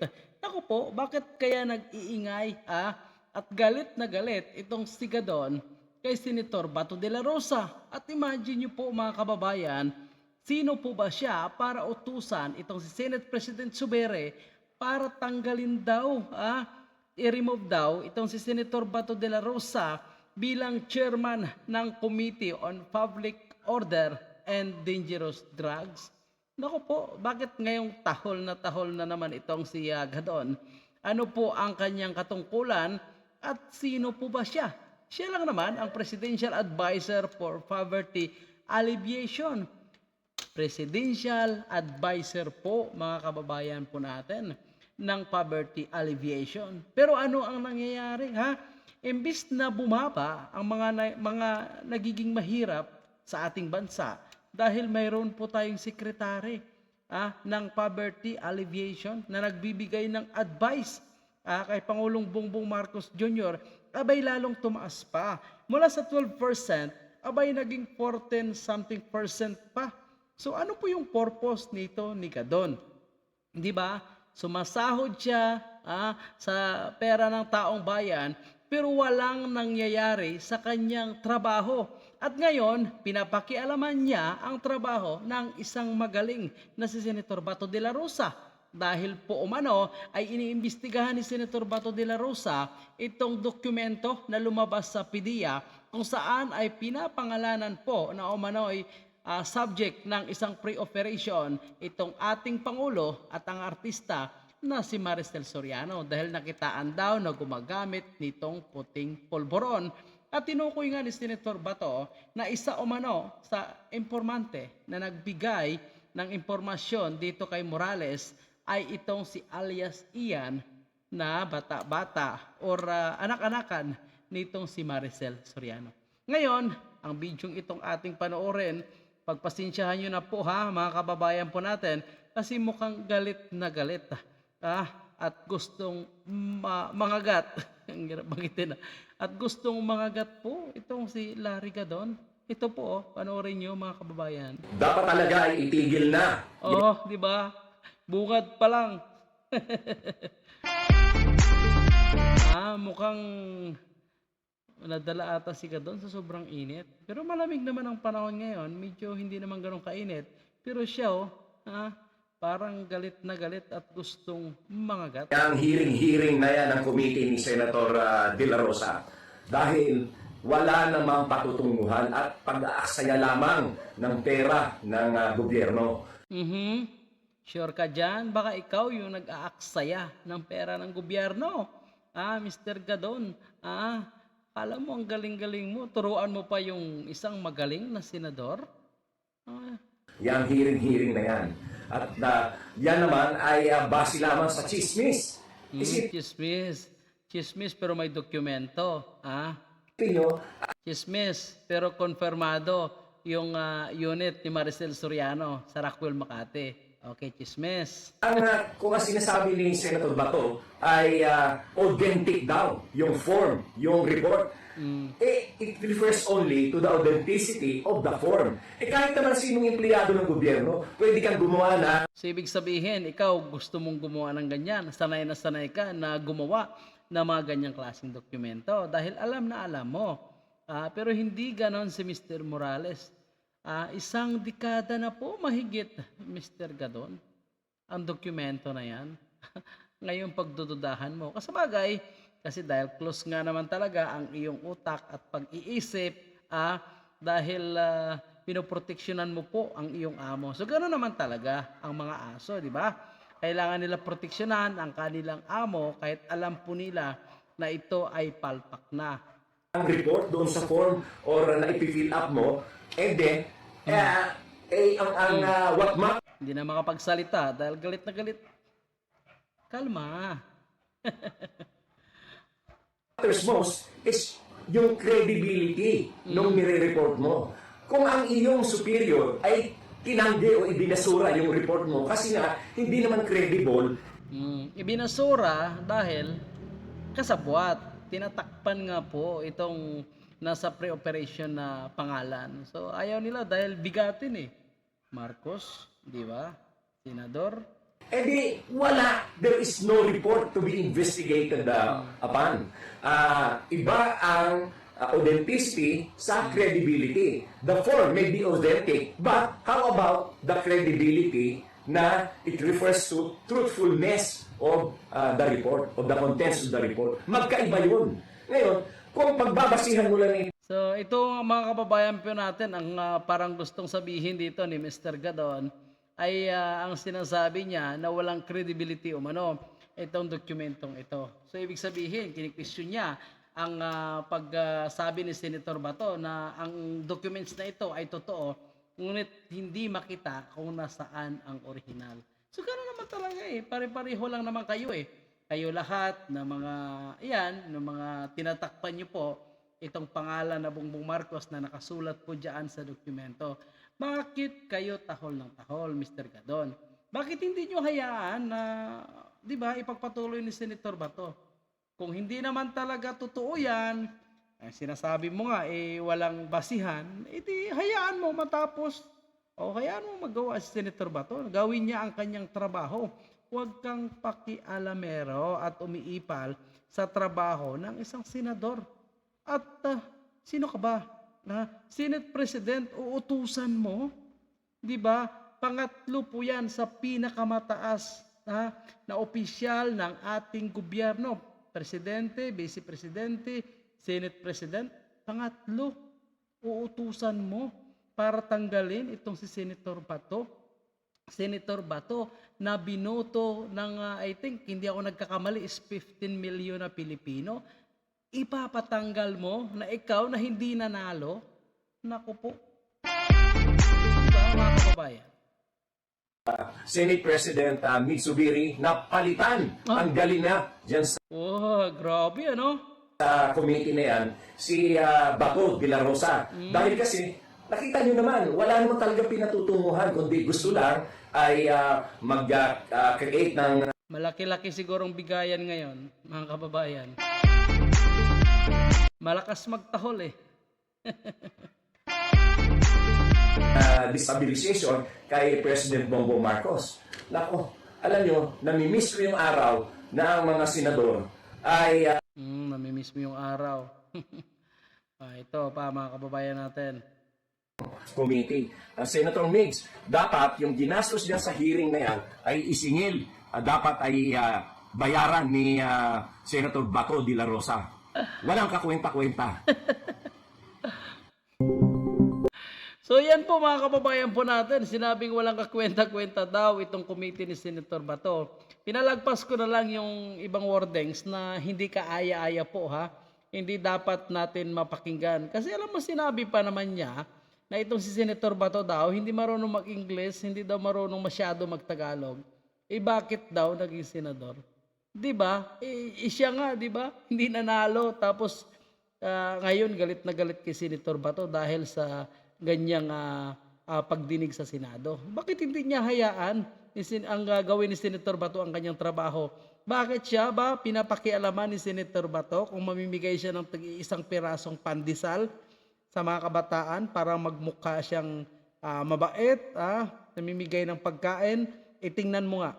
Naku po, bakit kaya nag-iingay ah, at galit na galit itong sigadon kay Senator Bato de la Rosa? At imagine niyo po mga kababayan, sino po ba siya para utusan itong si Senate President Subere para tanggalin daw, ah, i-remove daw itong si Senator Bato de la Rosa bilang chairman ng Committee on Public Order and Dangerous Drugs? Naku po, bakit ngayong tahol na tahol na naman itong si ah, Gadon? Ano po ang kanyang katungkulan at sino po ba siya? Siya lang naman ang Presidential Advisor for Poverty Alleviation. Presidential Advisor po mga kababayan po natin ng Poverty Alleviation. Pero ano ang nangyayari ha? Imbis na bumaba ang mga mga nagiging mahirap sa ating bansa dahil mayroon po tayong sekretary ah, ng Poverty Alleviation na nagbibigay ng advice ah, kay Pangulong Bongbong Marcos Jr. abay lalong tumaas pa. Mula sa 12%, abay naging 14 something percent pa. So ano po yung purpose nito ni Gadon? Di ba? Sumasahod siya ah, sa pera ng taong bayan pero walang nangyayari sa kanyang trabaho. At ngayon, pinapakialaman niya ang trabaho ng isang magaling na si Senator Bato de la Rosa. Dahil po umano ay iniimbestigahan ni Senator Bato de la Rosa itong dokumento na lumabas sa PDEA kung saan ay pinapangalanan po na umano ay ah, subject ng isang pre-operation itong ating Pangulo at ang artista na si Maricel Soriano dahil nakitaan daw na gumagamit nitong puting polvoron at tinukoy nga ni Senator Bato na isa umano sa informante na nagbigay ng impormasyon dito kay Morales ay itong si alias Ian na bata-bata or ah, anak-anakan nitong si Maricel Soriano. Ngayon, ang bidyong itong ating panoorin, pagpasensyahan nyo na po ha mga kababayan po natin kasi mukhang galit na galit ah, at gustong ma- mangagat. Ang hirap banggitin ah. At gustong mangagat po itong si Larry Gadon. Ito po, oh, panoorin nyo mga kababayan. Dapat talaga ay itigil na Oh, di ba? Bungad pa lang. ah, mukhang nadala ata si Gadon sa sobrang init. Pero malamig naman ang panahon ngayon. Medyo hindi naman ganun kainit. Pero siya, oh, ah, parang galit na galit at gustong mangagat. ang hearing-hearing na yan ng committee ni Senator ah, De La Rosa dahil wala namang patutunguhan at pag-aaksaya lamang ng pera ng ah, gobyerno. Mhm. Sure ka dyan? Baka ikaw yung nag-aaksaya ng pera ng gobyerno. Ah, Mr. Gadon. Ah, alam mo ang galing-galing mo. Turuan mo pa yung isang magaling na senador. Ah, Yang hearing-hearing na yan. At ah, yan naman ay ah, base lamang sa chismis. mm, chismis. Chismis pero may dokumento. Ah, Isipin nyo, chismis pero konfirmado yung ah, unit ni Maricel Soriano sa Rockwell, Makati. Okay, chismis. ang, ah, kung ang sinasabi ni Senator Bato ay ah, authentic daw yung form, yung report, eh, it refers only to the authenticity of the form. Eh kahit naman sinong empleyado ng gobyerno, pwede kang gumawa na So, ibig sabihin, ikaw gusto mong gumawa ng ganyan. Sanay na sanay ka na gumawa ng mga ganyang klaseng dokumento dahil alam na alam mo. Ah, pero hindi ganon si Mr. Morales. Ah, isang dekada na po mahigit, Mr. Gadon, ang dokumento na yan. Ngayon pagdududahan mo. Kasabagay, kasi dahil close nga naman talaga ang iyong utak at pag-iisip, ah, dahil ah, pinoproteksyonan mo po ang iyong amo. So ganoon naman talaga ang mga aso, di ba? Kailangan nila proteksyonan ang kanilang amo kahit alam po nila na ito ay palpak na. Ang report doon sa form or na ipi-fill up mo, and then, eh, eh, ang, ang ah, what Hindi na makapagsalita dahil galit na galit. Kalma. matters most is yung credibility nung nire-report mo. Kung ang iyong superior ay tinanggi o ibinasura yung report mo kasi nga hindi naman credible, Mm, ibinasura dahil kasabwat. Tinatakpan nga po itong nasa pre-operation na pangalan. So ayaw nila dahil bigatin eh. Marcos, di ba? Senador, Eh di, wala. There is no report to be investigated uh, upon. Ah, iba ang uh, authenticity sa credibility. The form may be authentic, but how about the credibility na it refers to truthfulness of uh, the report, of the contents of the report. Magkaiba yun. Ngayon, kung pagbabasihan mo lang So ito mga kababayan po natin ang ah, parang gustong sabihin dito ni Mr. Gadon ay ah, ang sinasabi niya na walang credibility umano itong dokumentong ito. So ibig sabihin, kinikwisyon niya ang ah, pagsabi ni Senator Bato na ang documents na ito ay totoo ngunit hindi makita kung nasaan ang original. So gano'n naman talaga eh. Pare-pareho lang naman kayo eh. Kayo lahat na mga, yan, ng mga tinatakpan niyo po, itong pangalan na Bongbong Marcos na nakasulat po dyan sa dokumento. Bakit kayo tahol ng tahol, Mr. Gadon? Bakit hindi nyo hayaan na, di ba, ipagpatuloy ni Senator Bato? Kung hindi naman talaga totoo yan, eh, sinasabi mo nga, eh, walang basihan, edi hayaan mo matapos. O hayaan mo magawa si Senator Bato. Gawin niya ang kanyang trabaho. Huwag kang pakialamero at umiipal sa trabaho ng isang senador. At ah, sino ka ba? Na Senate President, uutusan mo? 'Di ba? Pangatlo po 'yan sa pinakamataas na, na opisyal ng ating gobyerno. Presidente, Vice Presidente, Senate President, pangatlo, uutusan mo para tanggalin itong si Senator Bato. Senator Bato na binoto ng, ah, I think, hindi ako nagkakamali, is 15 million na Pilipino. Ipapatanggal mo na ikaw na hindi nanalo? Naku po. Diba, mga kababayan? Senate President uh, Mitsubiri na palitan ang galing na dyan sa Oh, grabe ano? Sa committee na yan, si uh, Bato de la Rosa. Dahil kasi, nakita nyo naman, wala naman talaga pinatutunguhan, kundi gusto lang ay uh, mag-create ng Malaki-laki sigurong bigayan ngayon, mga kababayan. Malakas magtahol eh. uh, destabilization kay President Bongbong Marcos. Nako, alam nyo, namimiss ko yung araw na ang mga senador ay uh, Hmm, namimiss mo yung araw. ah, ito pa mga kababayan natin. committee. Uh, Senator Migs, dapat yung ginastos niya sa hearing na yan ay isingil. Uh, dapat ay uh, bayaran ni uh, Senator Bato de la Rosa. Walang kakwenta-kwenta. So yan po mga kababayan po natin, sinabing walang kakwenta-kwenta daw itong committee ni Senator Bato. Pinalagpas ko na lang yung ibang wordings na hindi kaaya-aya po ha. Hindi dapat natin mapakinggan. Kasi alam mo sinabi pa naman niya na itong si Senator Bato daw hindi marunong mag-English, hindi daw marunong masyado mag-Tagalog. Eh bakit daw naging senador? 'Di ba? Eh, eh, siya nga, 'di ba? Hindi nanalo tapos ah, ngayon galit na galit kay Senator Bato dahil sa ganyang ah, ah, pagdinig sa Senado. Bakit hindi niya hayaan ang gagawin ni Senator Bato ang kanyang trabaho? Bakit siya ba pinapakialaman ni Senator Bato kung mamimigay siya ng isang pirasong pandesal sa mga kabataan para magmukha siyang ah, mabait, ah, namimigay ng pagkain? Itingnan mo nga,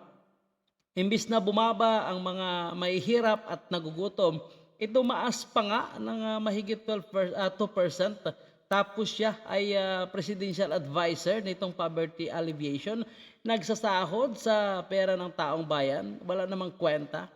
Imbis na bumaba ang mga mahihirap at nagugutom, ito maas pa nga ng ah, mahigit 12 per- ah, 2%. Tapos siya ay ah, presidential advisor nitong poverty alleviation. Nagsasahod sa pera ng taong bayan. Wala namang kwenta.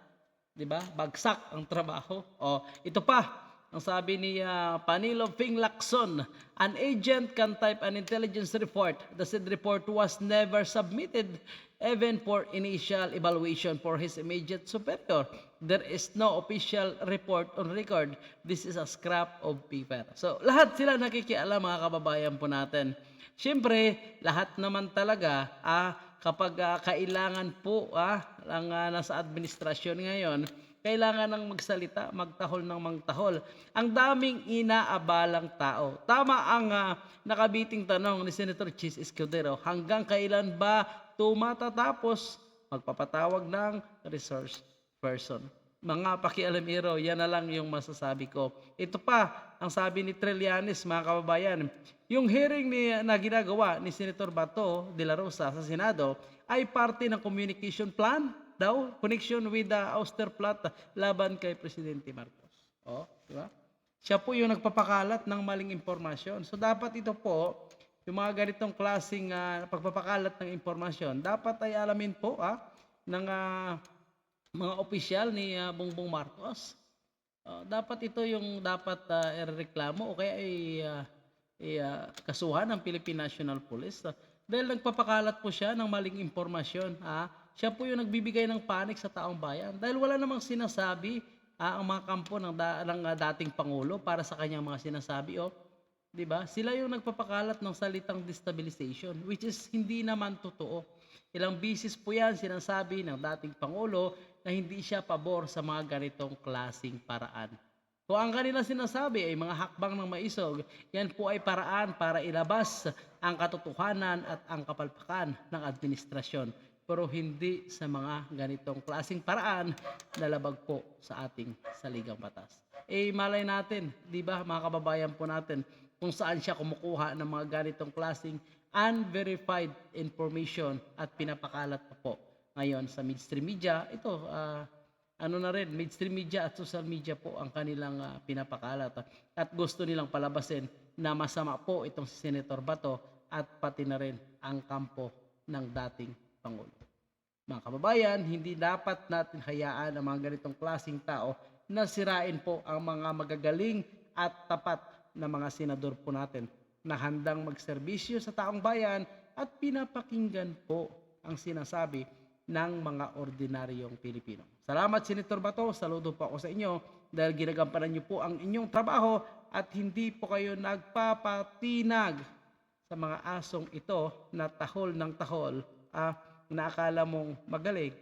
'Di ba? Bagsak ang trabaho. O, ito pa. Ang sabi ni ah, Panilo Ping Lacson, an agent can type an intelligence report. The said report was never submitted even for initial evaluation for his immediate superior. There is no official report on record. This is a scrap of paper. So, lahat sila nakikialam mga kababayan po natin. Siyempre, lahat naman talaga, ah, kapag ah, kailangan po ah, ang ah, nasa administrasyon ngayon, kailangan ng magsalita, magtahol ng magtahol. Ang daming inaabalang tao. Tama ang ah, nakabiting tanong ni Senator Chis Escudero, hanggang kailan ba tumatatapos magpapatawag ng resource person? mga pakialamero, yan na lang yung masasabi ko. Ito pa, ang sabi ni Trillanes, mga kababayan, yung hearing ni, na ginagawa ni Senator Bato de la Rosa sa Senado ay parte ng communication plan daw, connection with the Auster plot laban kay Presidente Marcos. Oh, di ba? Siya po yung nagpapakalat ng maling impormasyon. So dapat ito po, yung mga ganitong klaseng ah, pagpapakalat ng impormasyon, dapat ay alamin po ah, ng ah, mga opisyal ni ah, Bongbong Marcos. Ah, dapat ito yung dapat uh, ireklamo o kaya ay, ay, ah, kasuhan ng Philippine National Police. Ah, dahil nagpapakalat po siya ng maling impormasyon. Ah, siya po yung nagbibigay ng panik sa taong bayan. Dahil wala namang sinasabi ah, ang mga kampo ng, da- ng ah, dating Pangulo para sa kanyang mga sinasabi. Oh, 'di ba? Sila yung nagpapakalat ng salitang destabilization which is hindi naman totoo. Ilang bisis po 'yan sinasabi ng dating pangulo na hindi siya pabor sa mga ganitong klasing paraan. Kung ang kanila sinasabi ay mga hakbang ng maisog, yan po ay paraan para ilabas ang katotohanan at ang kapalpakan ng administrasyon. Pero hindi sa mga ganitong klasing paraan na labag po sa ating saligang batas. Eh malay natin, di ba mga kababayan po natin, kung saan siya kumukuha ng mga ganitong klasing unverified information at pinapakalat pa po ngayon sa mainstream media. Ito, ah, ano na rin, mainstream media at social media po ang kanilang ah, pinapakalat. At gusto nilang palabasin na masama po itong si Senator Bato at pati na rin ang kampo ng dating Pangulo. Mga kababayan, hindi dapat natin hayaan ang mga ganitong klasing tao na sirain po ang mga magagaling at tapat na mga senador po natin na handang magserbisyo sa taong bayan at pinapakinggan po ang sinasabi ng mga ordinaryong Pilipino. Salamat Senator Bato, saludo po ako sa inyo dahil ginagampanan niyo po ang inyong trabaho at hindi po kayo nagpapatinag sa mga asong ito na tahol ng tahol ah, na akala mong magaling,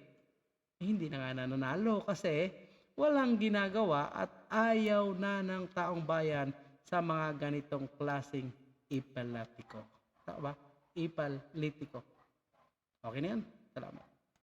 eh, hindi na nga nananalo kasi walang ginagawa at ayaw na ng taong bayan sa mga ganitong klasing ipalitiko. Tama ba? Ipalitiko. Okay na yan? Salamat.